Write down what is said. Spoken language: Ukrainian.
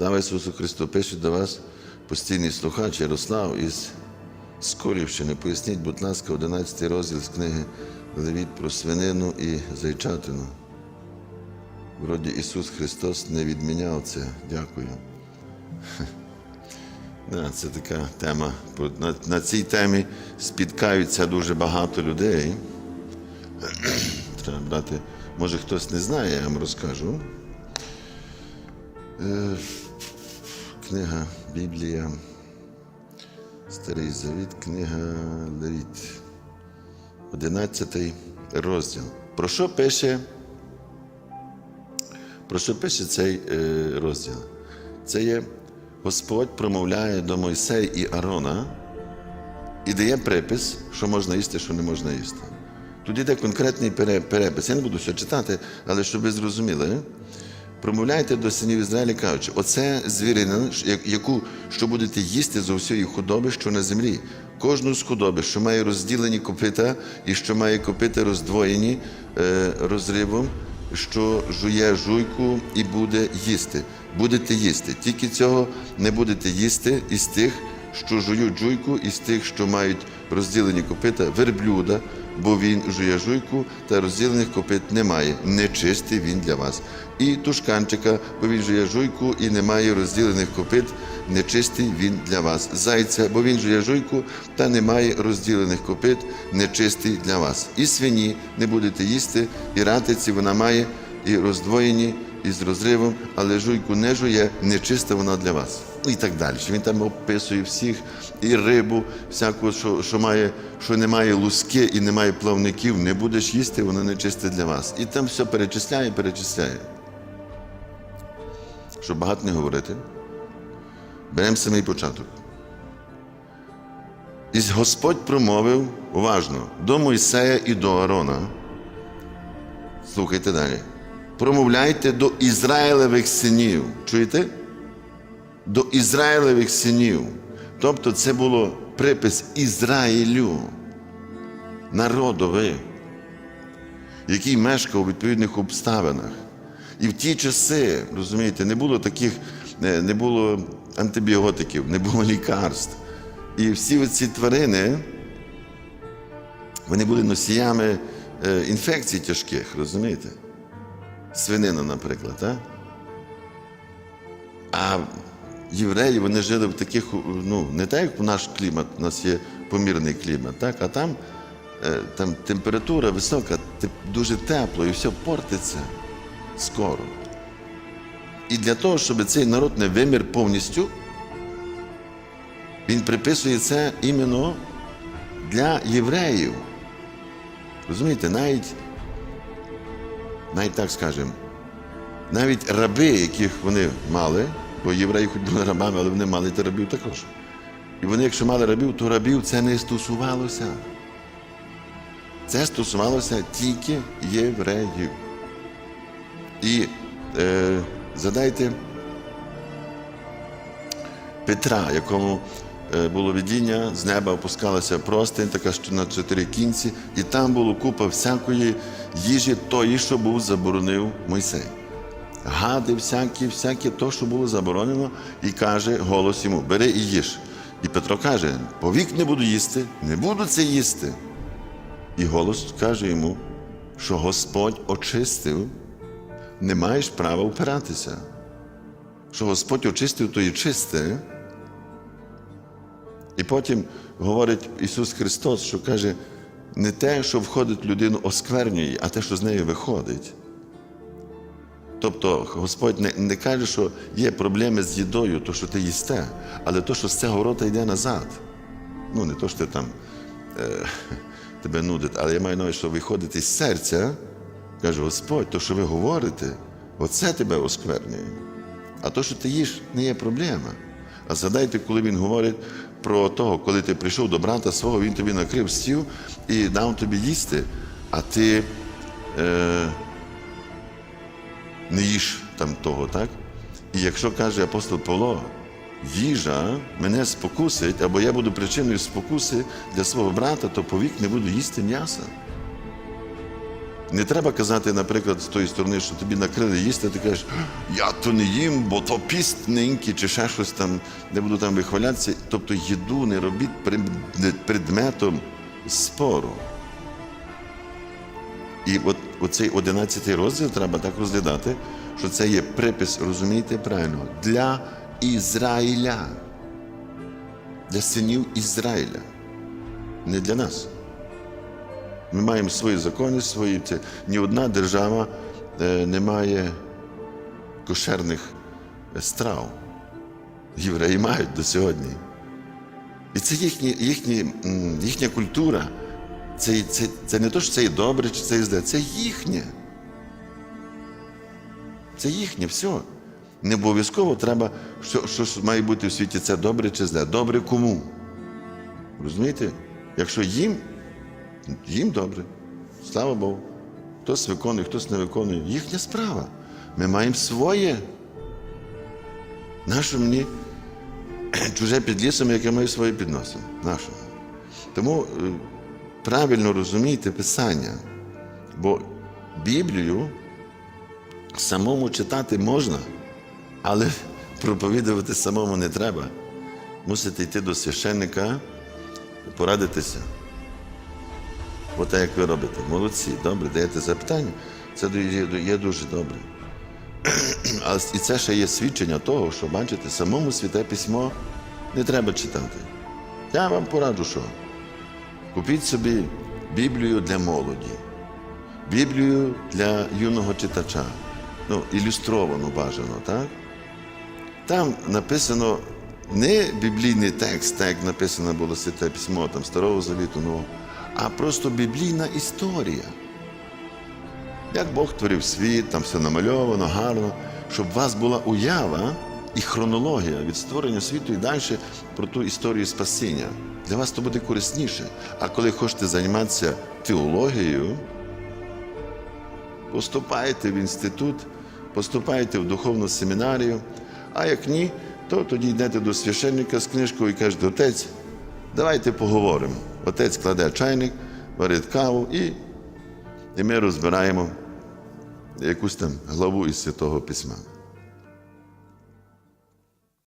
Слава Ісусу Христу! Пише до вас постійний слухач Ярослав із Скорівщини. Поясніть, будь ласка, 11 розділ з книги Левіт про свинину і зайчатину. Вроді Ісус Христос не відміняв це. Дякую. Да, це така тема. На, на цій темі спіткаються дуже багато людей. Треба брати. Може хтось не знає, я вам розкажу. Книга Біблія. Старий Завіт, книга Левіт. 11 розділ. Про що пише? Про що пише цей е, розділ? Це є Господь промовляє до Мойсея і Арона і дає припис, що можна їсти, що не можна їсти. Тут йде конкретний перепис. Я не буду все читати, але щоб ви зрозуміли, промовляйте до синів Ізраїля, кажучи, оце звірина, яку що будете їсти з усієї худоби, що на землі. Кожну з худоби, що має розділені копита і що має копита роздвоєні е, розривом, що жує жуйку і буде їсти. Будете їсти. Тільки цього не будете їсти із тих, що жують жуйку, із тих, що мають розділені копита, верблюда, бо він жує жуйку та розділених копит немає. Нечистий він для вас. І тушканчика, бо він жує жуйку і не має розділених копит, нечистий він для вас. Зайця, бо він жує жуйку та немає розділених копит, нечистий для вас. І свині не будете їсти, і ратиці вона має, і роздвоєні, і з розривом, але жуйку не жує, нечиста вона для вас. І так далі. Він там описує всіх, і рибу, всяку, що, що, має, що не має луски і не має плавників, не будеш їсти, воно нечисте для вас. І там все перечисляє, перечисляє. Щоб багато не говорити, беремо самий початок. І Господь промовив уважно до Мойсея і до Аарона. Слухайте далі. Промовляйте до Ізраїлевих синів. Чуєте? До Ізраїлевих синів. Тобто це було припис Ізраїлю, народові, який мешкав у відповідних обставинах. І в ті часи, розумієте, не було таких, не не було антибіотиків, не було лікарств. І всі ці тварини, вони були носіями е, інфекцій тяжких, розумієте? Свинина, наприклад. А, а євреї вони жили в таких, ну, не так, як наш клімат, у нас є помірний клімат, так? а там, е, там температура висока, дуже тепло, і все портиться скоро. І для того, щоб цей народ не вимір повністю, він приписує це іменно для євреїв. Розумієте, навіть, навіть так скажемо, навіть раби, яких вони мали, бо євреї хоч були рабами, але вони мали та рабів також. І вони, якщо мали рабів, то рабів це не стосувалося. Це стосувалося тільки євреїв. І е, задайте Петра, якому було видіння, з неба опускалася простинь, така що на чотири кінці, і там було купа всякої їжі, тої, що був заборонив Мойсей. Гади всякі, всяке то, що було заборонено, і каже голос йому: бери і їж. І Петро каже: повік не буду їсти, не буду це їсти. І голос каже йому, що Господь очистив, не маєш права опиратися. Що Господь очистив, то є чисте. Потім говорить Ісус Христос, що каже, не те, що входить в людину, осквернює, а те, що з нею виходить. Тобто Господь не, не каже, що є проблеми з їдою, то, що ти їсте, але то, що з цього рота йде назад. Ну, не то, що ти там е, тебе нудить, але я маю на увазі, що виходить із серця, каже Господь, то, що ви говорите, оце тебе осквернює. А то, що ти їш, не є проблема. А згадайте, коли він говорить про того, коли ти прийшов до брата свого, він тобі накрив стіл і дав тобі їсти, а ти е, не їж там того, так? І якщо каже апостол Павло, їжа мене спокусить, або я буду причиною спокуси для свого брата, то повік не буду їсти м'яса. Не треба казати, наприклад, з тої сторони, що тобі накрили їсти, ти кажеш, я то не їм, бо то піст ненький, чи ще щось там, не буду там вихвалятися. Тобто їду не робіть предметом спору. І от оцей 11 розділ треба так розглядати, що це є припис, розумієте правильно, для Ізраїля, для синів Ізраїля, не для нас. Ми маємо свої закони, свої. Це, ні одна держава е, не має кошерних е, страв. Євреї мають до сьогодні. І це їхні, їхні, їхня культура. Це, це, це не то, що це є добре, чи це є зле, це їхнє. Це їхнє все. Не обов'язково треба, що, що має бути в світі це добре чи зле. Добре кому? Розумієте? Якщо їм, їм добре. Слава Богу. Хтось виконує, хтось не виконує. Їхня справа. Ми маємо своє. Нащо мені чуже під лісом, яке має своє під носом? Тому е, правильно розумійте Писання, бо Біблію самому читати можна, але проповідувати самому не треба. Мусите йти до священника, порадитися. Отак, як ви робите. Молодці, добре, даєте запитання. Це є, дуже добре. І це ще є свідчення того, що, бачите, самому святе письмо не треба читати. Я вам пораджу, що купіть собі Біблію для молоді, Біблію для юного читача, ну, ілюстровану бажано, так? Там написано не біблійний текст, так як написано було святе письмо там, Старого Завіту, Нового, а просто біблійна історія. Як Бог творив світ, там все намальовано, гарно, щоб у вас була уява і хронологія від створення світу і далі про ту історію спасіння. Для вас то буде корисніше. А коли хочете займатися теологією, поступайте в інститут, поступайте в духовну семінарію, а як ні, то тоді йдете до священника з книжкою і кажете, отець, давайте поговоримо. Отець кладе чайник, варить каву і, і ми розбираємо якусь там главу із Святого Письма.